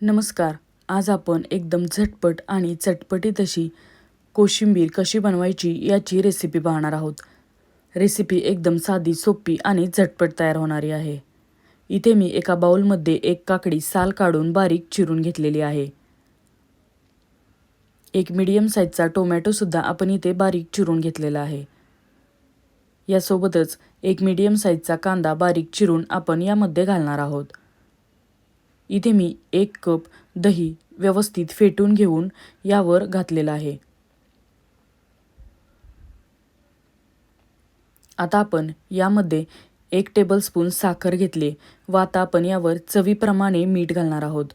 नमस्कार. आज आपण एकदम झटपट आणि चटपटीत अशी कोशिंबीर कशी बनवायची याची रेसिपी पाहणार आहोत. रेसिपी एकदम साधी सोपी आणि झटपट तयार होणारी आहे. इथे मी एका बाउलमध्ये एक काकडी साल काढून बारीक चिरून घेतलेली आहे. एक मीडियम साईजचा टोमॅटोसुद्धा आपण इथे बारीक चिरून घेतलेला आहे. यासोबतच एक मीडियम साईजचा कांदा बारीक चिरून आपण यामध्ये घालणार आहोत. इथे मी एक कप दही व्यवस्थित फेटून घेऊन यावर घातलेलं आहे. आता आपण यामध्ये एक टेबलस्पून साखर घेतली व आता आपण यावर चवीप्रमाणे मीठ घालणार आहोत.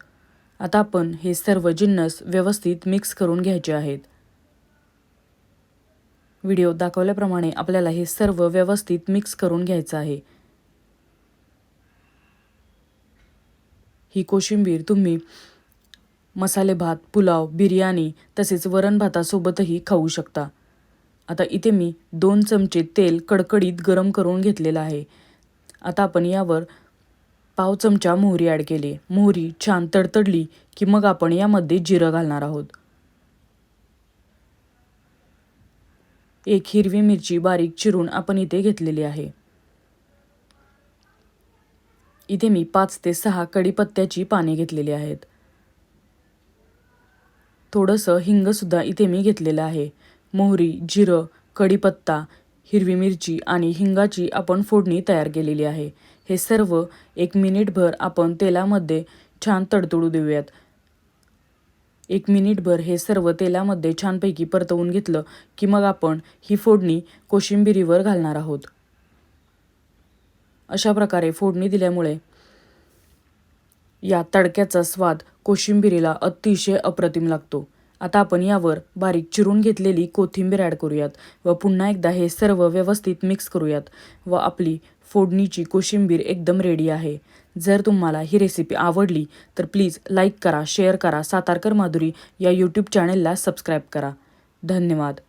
आता आपण हे सर्व जिन्नस व्यवस्थित मिक्स करून घ्यायचे आहेत. व्हिडिओ दाखवल्याप्रमाणे आपल्याला हे सर्व व्यवस्थित मिक्स करून घ्यायचं आहे. ही कोशिंबीर तुम्ही मसाले भात पुलाव बिर्याणी तसेच वरण भातासोबतही खाऊ शकता. आता इथे मी दोन चमचे तेल कडकडीत गरम करून घेतलेलं आहे. आता आपण यावर पाव चमचा मोहरी ॲड केली. मोहरी छान तडतडली की मग आपण यामध्ये जिरं घालणार आहोत. एक हिरवी मिरची बारीक चिरून आपण इथे घेतलेली आहे. इथे मी पाच ते सहा कडीपत्त्याची पाने घेतलेली आहेत. थोडंसं हिंगसुद्धा इथे मी घेतलेलं आहे. मोहरी जिरं कढीपत्ता हिरवी मिरची आणि हिंगाची आपण फोडणी तयार केलेली आहे. हे सर्व एक मिनिटभर आपण तेलामध्ये छान तडतडू देऊयात. एक मिनिटभर हे सर्व तेलामध्ये छानपैकी परतवून घेतलं की मग आपण ही फोडणी कोशिंबिरीवर घालणार आहोत. अशा प्रकारे फोडणी दिल्यामुळे या तडक्याचा स्वाद कोशिंबिरीला अतिशय अप्रतिम लागतो. आता आपण यावर बारीक चिरून घेतलेली कोथिंबीर ॲड करूयात व पुन्हा एकदा हे सर्व व्यवस्थित मिक्स करूयात व आपली फोडणीची कोशिंबीर एकदम रेडी आहे. जर तुम्हाला ही रेसिपी आवडली तर प्लीज लाईक करा शेअर करा सातारकर माधुरी या यूट्यूब चॅनेलला सबस्क्राईब करा. धन्यवाद.